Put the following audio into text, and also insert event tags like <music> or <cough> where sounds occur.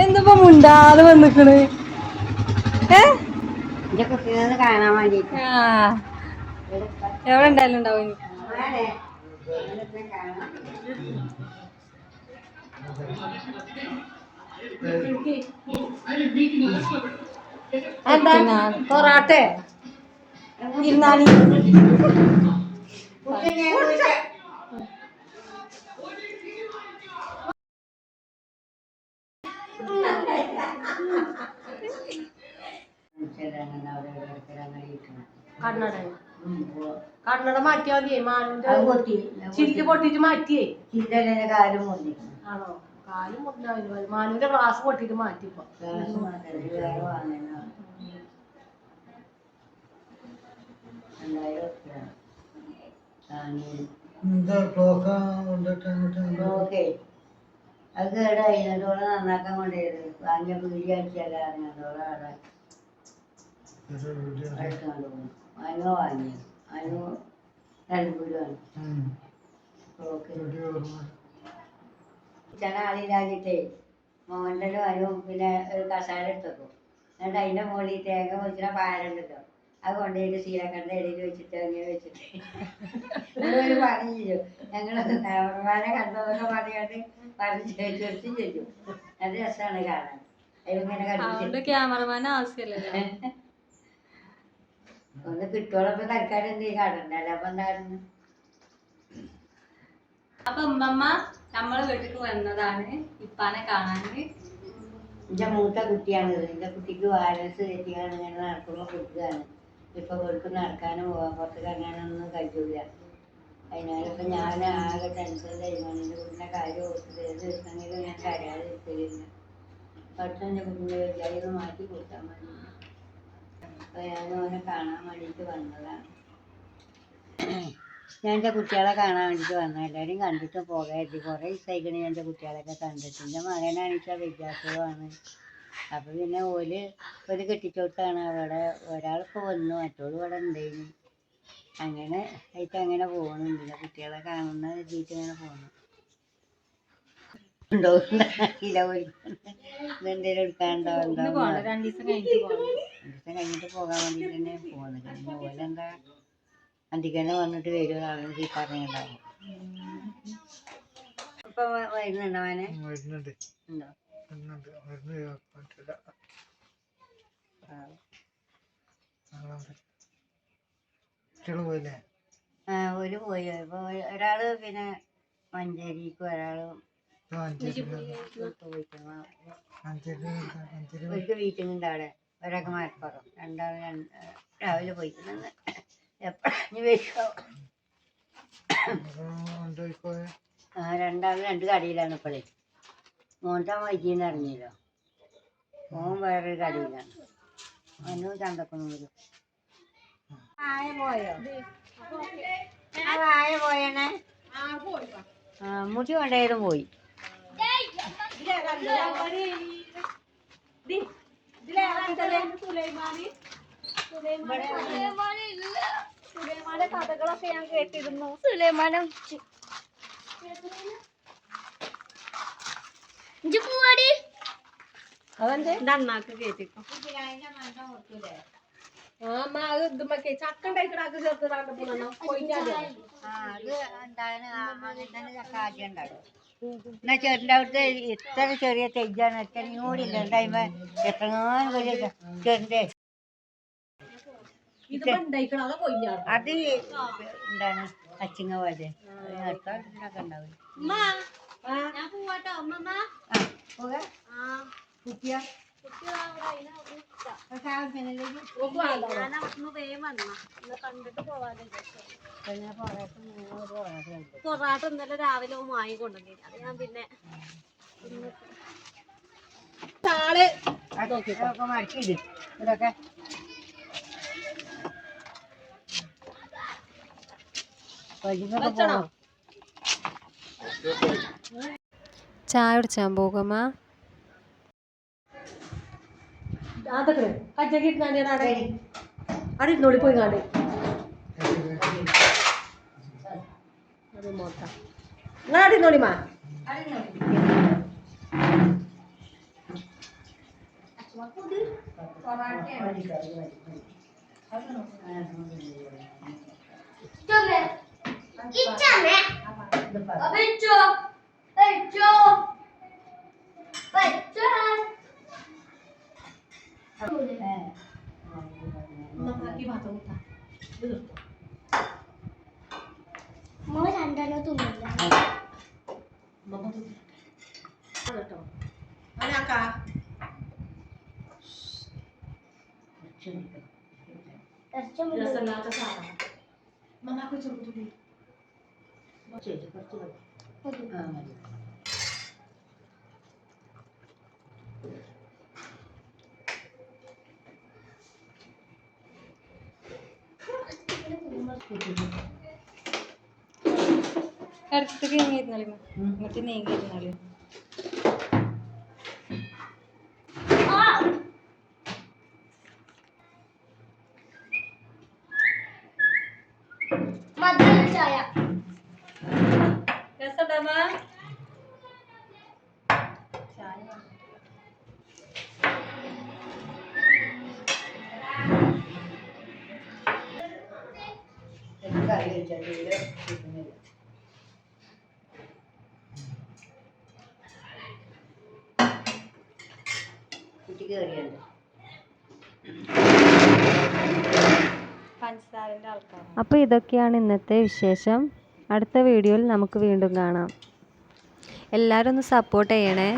എന്തപ്പോ മുണ്ടാതെ വന്നിക്കണ്? ഏ? കാണാൻ വേണ്ടിട്ട്. എവിടെ ഉണ്ടായാലും ഉണ്ടാവും. എന്താ? പൊറാട്ടെ? ഇരുന്നാണി കണ്ണട. കണ്ണട മാറ്റിയാ മതിയേ മാനിന്റെ ചില്ല് പൊട്ടിട്ട് മാറ്റിയേ. ചിന്തനെ കാലും ആണോ? കാലും മുട്ടാവില്ല മാനുവിന്റെ ഗ്ലാസ് പൊട്ടിട്ട് മാറ്റിപ്പോ. അത് കേടായി. അതോടെ നന്നാക്കാൻ കൊണ്ടേ വാങ്ങിയ പീടി അടിച്ചല്ല അതോടെ ഓക്കെ ചില ആളില്ലാഞ്ഞിട്ടേ മോന്റെ വരും പിന്നെ ഒരു കസാര എടുത്തു എന്നിട്ട് അതിന്റെ മുകളിൽ തേങ്ങ പൊളിച്ചിട്ട് പാലുണ്ടല്ലോ അത് കൊണ്ടുപോയിട്ട് ശീലക്കണ്ട ഇടയിൽ വെച്ചിട്ട് അങ്ങനെ വെച്ചിട്ട് ഒരു പണി ചെയ്യും ഞങ്ങൾ ക്യാമറമാനെ കണ്ടതൊക്കെ പറഞ്ഞു പറഞ്ഞു ചോദിച്ചു ചെയ്യും അത് രസമാണ് കാണാൻ അതിങ്ങനെ കണ്ടു കണ്ടിട്ട് ക്യാമറമാൻ ആവശ്യമില്ലല്ലോ. <laughs> ഒന്ന് കിട്ടുവോളപ്പോ തൽക്കാലം എന്ത് കാണണ്ടല്ലോ അപ്പൊ എന്തായിരുന്നു? അപ്പൊ ഉമ്മമ്മ നമ്മളെ വീട്ടിക്ക് വന്നതാണ് ഇപ്പാനെ കാണാന്. എന്റെ മൂത്ത കുട്ടിയാണ്. എന്റെ കുട്ടിക്ക് വൈറസ് തെറ്റിയാണ്. ഇങ്ങനെ നടക്കുമ്പോ കൊടുക്കുകയാണ്. ഇപ്പൊ അവർക്ക് നടക്കാനും പോകാൻ പുറത്ത് ഇറങ്ങാനൊന്നും കഴിയൂല അതിനാലിപ്പോ ഞാൻ ആകെ ടെൻഷൻ തരുമാണ് എന്റെ കുട്ടിന്റെ കാര്യം ഓർത്തിട്ട് ഏത് ദിവസമെങ്കിലും ഞാൻ കരയാതെ ഇരിക്കലില്ല പക്ഷെ എന്റെ കുട്ടിന്റെ വിചാരികൾ മാറ്റി കൊടുത്താൽ മതി. അപ്പൊ ഞാൻ അവനെ കാണാൻ വേണ്ടിയിട്ട് വന്നതാണ് ഞാൻ എന്റെ കുട്ടികളെ കാണാൻ വേണ്ടിയിട്ട് വന്നു. എല്ലാവരും കണ്ടിട്ട് പോകായിരുന്നു. കുറേ ദിവസമായിക്കണേ ഞാൻ എന്റെ കുട്ടികളെയൊക്കെ കണ്ടിട്ട്. എന്റെ മകനാണെച്ചാൽ വിദ്യാർത്ഥികളാണ് അപ്പോൾ പിന്നെ ഓൽ ഒരു കെട്ടിച്ചോട്ടാണ്. അവിടെ ഒരാൾക്ക് വന്നു. മറ്റോൾ ഇവിടെ ഉണ്ടായിന്. അങ്ങനെ ആയിട്ട് അങ്ങനെ പോകണം പിന്നെ കുട്ടികളെ കാണുന്ന രീതിയിട്ട് അങ്ങനെ പോകണം ഉണ്ടോ? ഇല്ല ഇതെന്തേലും എന്തെങ്കിലും എടുക്കാനുണ്ടോ ഉണ്ടോ രണ്ടു ദിവസം കഴിഞ്ഞിട്ട് പോകണം ദിവസം കഴിഞ്ഞിട്ട് പോകാൻ വേണ്ടിയിട്ട് തന്നെ പോകുന്നത് ഓലെന്താ അന്തിക്കന്നെ വന്നിട്ട് വരുവാണെന്ന് ഈ പറഞ്ഞിട്ടുണ്ടാവും ഇപ്പൊ വരുന്നുണ്ടോ അവനെ വരുന്നുണ്ട്. ഉണ്ടോ? വരുന്നുണ്ട്. മരുന്ന് പറ്റില്ല കുട്ടികൾ പോയില്ലേ? ആ ഒരു പോയി. ഇപ്പൊ ഒരാൾ പിന്നെ മഞ്ചേരിക്ക് ഒരാൾ അഞ്ചേരി വീട്ടിലുണ്ട് അവിടെ. ഒരാൾക്ക് രണ്ടാമത് രണ്ട് രാവിലെ പോയിക്കുന്നത് എപ്പോഴും വരുമോ കൊണ്ടുപോയിക്കോയ ആ രണ്ടാമത് രണ്ട് കടയിലാണ് ഇപ്പോഴേ മോന്റെ വൈകിന്ന് ഇറങ്ങിയല്ലോ മോൻ വേറൊരു കടയിലാണ് അനു ചന്തക്കൊന്നും വരും ആയ പോയോ അത് ആയ പോയണേ ആ മുടി കൊണ്ടായാലും പോയി സുലൈമാന്റെ കഥകളൊക്കെ ഞാൻ കേട്ടിരുന്നു. സുലൈമാനെ അതെന്തേ? നന്നാക്ക് കേട്ടിക്കോ എന്നാ ചേട്ടന്റെ അവിടുത്തെ ഇത്ര ചെറിയ തെയ്യാണ് ഇത്രയും കൂടി ഇല്ല. ഉണ്ടായ്മ എത്രങ്ങാനും വലിയ പോയിക്കാതെ അത് എന്താണ് അച്ചിങ്ങ പോലെ. അടുത്തൊക്കെ ഉണ്ടാവും പോകാം. കുട്ടിയാ? പൊറാട്ട ഇന്നലെ രാവിലെ വാങ്ങി കൊണ്ടുവന്നില്ല അത് ഞാൻ പിന്നെ ചായ കുടിച്ചാൻ പോകുമ്മ അതൊക്കെ കജ്ജക്ക് ഇരുന്നാണ്ട് ഞാൻ അവിടെ അവിടെ ഇരുന്നോളി പോയി കാണ്ട്. അത് മോട്ട നിങ്ങൾ അവിടെ ഇരുന്നോളി മാ. ഈ ഭാഗത്ത് മുട്ട ഇത് നിർത്തോ ഇറച്ചി മുഴുവൻ. രസമില്ലാത്ത സാധനം മമ്മാക്ക് ചെറുതുള്ളി മതി. അടുത്തേക്ക് നീങ്ങി ഇരുന്നാളി ഇങ്ങോട്ട് നീങ്ങി ഇരുന്നാളി കറി കിട്ടുന്നില്ല അപ്പോൾ ഇതൊക്കെയാണ് ഇന്നത്തെ വിശേഷം. അടുത്ത വീഡിയോയിൽ നമുക്ക് വീണ്ടും കാണാം. എല്ലാവരും ഒന്ന് സപ്പോർട്ട് ചെയ്യണേ.